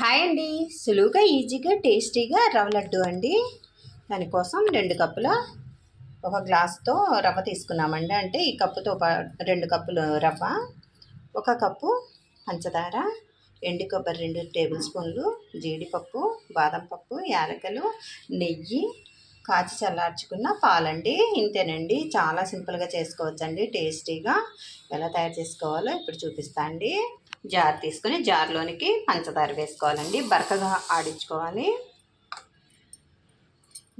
Hi అండి. సులువుగా ఈజీగా టేస్టీగా రవ్వ లడ్డు అండి. దానికోసం రెండు కప్పుల ఒక గ్లాస్తో రవ్వ తీసుకున్నామండి. అంటే ఈ కప్పుతో పా- రెండు కప్పులు రవ్వ ఒక కప్పు పంచదార ఎండు కొబ్బరి రెండు టేబుల్ స్పూన్లు జీడిపప్పు బాదం పప్పు యాలకలు నెయ్యి కాచి చల్లార్చుకున్న పాలండి. ఇంతేనండి. చాలా సింపుల్గా చేసుకోవచ్చండి. టేస్టీగా ఎలా తయారు చేసుకోవాలో ఇప్పుడు చూపిస్తా అండి. జార్ తీసుకొని జార్లోనికి పంచదార వేసుకోవాలండి. బరకగా ఆడించుకోవాలి.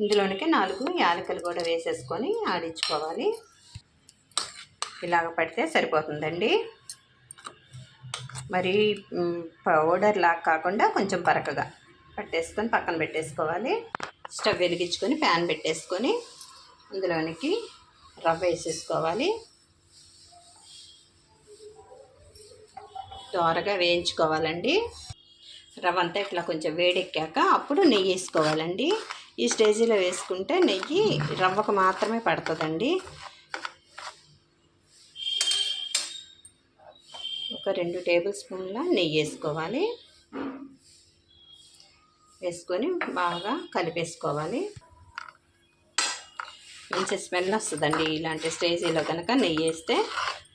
ఇందులోనికి నాలుగు యాలకులు కూడా వేసేసుకొని ఆడించుకోవాలి. ఇలాగ పడితే సరిపోతుందండి. మరి పౌడర్ లాగా కాకుండా కొంచెం బరకగా పట్టేసుకొని పక్కన పెట్టేసుకోవాలి. స్టవ్ వెలిగించుకొని ప్యాన్ పెట్టేసుకొని అందులోనికి రవ్వ వేసేసుకోవాలి. దోరగా వేయించుకోవాలండి. రవ్వ అంతా ఇట్లా కొంచెం వేడెక్కాక అప్పుడు నెయ్యి వేసుకోవాలండి. ఈ స్టేజీలో వేసుకుంటే నెయ్యి రవ్వకు మాత్రమే పడుతుందండి. ఒక రెండు టేబుల్ స్పూన్ల నెయ్యి వేసుకోవాలి. వేసుకొని బాగా కలిపేసుకోవాలి. మంచి స్మెల్ వస్తుందండి ఇలాంటి స్టేజీలో కనుక నెయ్యి వేస్తే.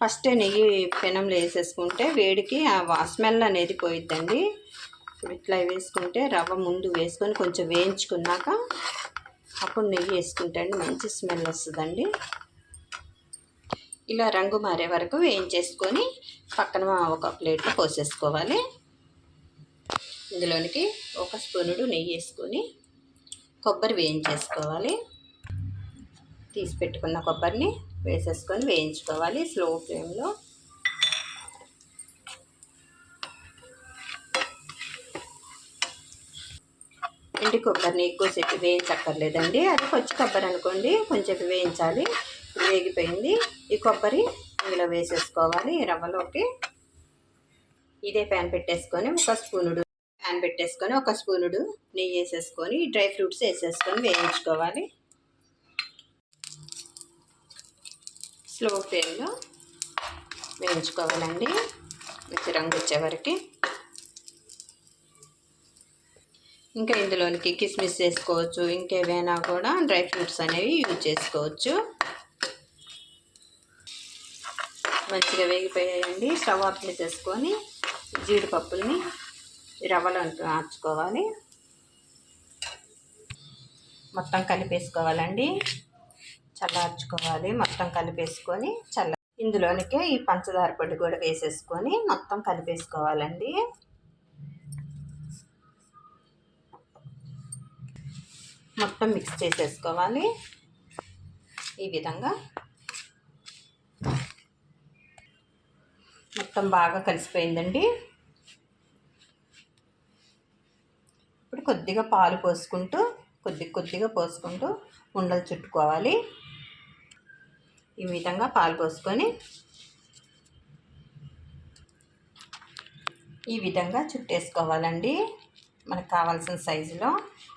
ఫస్ట్ నెయ్యి పెనంలో వేసేసుకుంటే వేడికి ఆ స్మెల్ అనేది పోయిద్దండి. ఇప్పుడు ఇట్లా వేసుకుంటే రవ్వ ముందు వేసుకొని కొంచెం వేయించుకున్నాక అప్పుడు నెయ్యి వేసుకుంటే అండి మంచి స్మెల్ వస్తుందండి. ఇలా రంగు మారే వరకు వేయించేసుకొని పక్కన ఒక ప్లేట్లో పోసేసుకోవాలి. ఇందులోనికి ఒక స్పూనుడు నెయ్యి వేసుకొని కొబ్బరి వేయించేసుకోవాలి. తీసి పెట్టుకున్న కొబ్బరిని వేసేసుకొని వేయించుకోవాలి స్లో ఫ్లేమ్లో. ఎండి కొబ్బరిని ఎక్కువసేపు వేయించక్కర్లేదండి. అది పచ్చి కొబ్బరి అనుకోండి కొంచెం వేయించాలి. వేగిపోయింది. ఈ కొబ్బరి ఇందులో వేసేసుకోవాలి రవ్వలోకి. ఇదే ప్యాన్ పెట్టేసుకొని ఒక స్పూనుడు ప్యాన్ పెట్టేసుకొని ఒక స్పూనుడు నెయ్యి వేసేసుకొని డ్రై ఫ్రూట్స్ వేసేసుకొని వేయించుకోవాలి. స్లో ఫ్లేమ్లో వేయించుకోవాలండి. మంచి రంగు వచ్చేవరకు ఇంకా ఇందులోనికి కిస్మిస్ వేసుకోవచ్చు ఇంకేవైనా కూడా డ్రై ఫ్రూట్స్ అనేవి యూజ్ చేసుకోవచ్చు. మంచిగా వేగిపోయాయండి. స్టవ్ ఆఫ్ చేసేసుకొని జీడిపప్పుల్ని రవ్వలో మార్చుకోవాలి. మొత్తం కలిపేసుకోవాలండి. చల్లార్చుకోవాలి. మొత్తం కలిపేసుకొని చల్ల ఇందులోనికే ఈ పంచదార పొడి కూడా వేసేసుకొని మొత్తం కలిపేసుకోవాలండి. మొత్తం మిక్స్ చేసేసుకోవాలి. ఈ విధంగా మొత్తం బాగా కలిసిపోయిందండి. ఇప్పుడు కొద్దిగా పాలు పోసుకుంటూ కొద్ది కొద్దిగా పోసుకుంటూ ఉండలు చుట్టుకోవాలి. ఈ విధంగా పాలు పోసుకొని ఈ విధంగా చుట్టేసుకోవాలండి. మనకు కావాల్సిన సైజులో.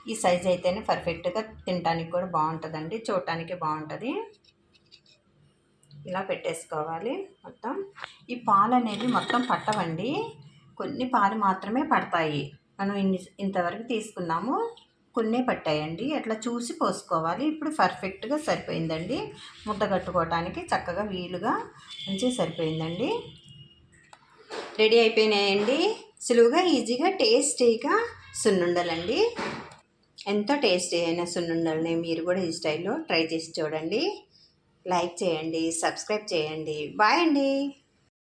ఈ సైజు అయితేనే పర్ఫెక్ట్గా తినడానికి కూడా బాగుంటుందండి. చూడటానికి బాగుంటుంది. ఇలా పెట్టేసుకోవాలి మొత్తం. ఈ పాలు అనేవి మొత్తం పట్టవండి. కొన్ని పాలు మాత్రమే పడతాయి. మనం ఇన్ని ఇంతవరకు తీసుకున్నాము. కొన్నే పట్టాయండి. అట్లా చూసి పోసుకోవాలి. ఇప్పుడు పర్ఫెక్ట్గా సరిపోయిందండి. ముద్ద కట్టుకోవటానికి చక్కగా వీలుగా మంచిగా సరిపోయిందండి. రెడీ అయిపోయినాయండి. సులువుగా ఈజీగా టేస్టీగా సున్నుండలండి. ఎంతో టేస్టీ అయిన సున్నుండలని మీరు కూడా ఈ స్టైల్లో ట్రై చేసి చూడండి. లైక్ చేయండి సబ్స్క్రైబ్ చేయండి. బాయ్ అండి.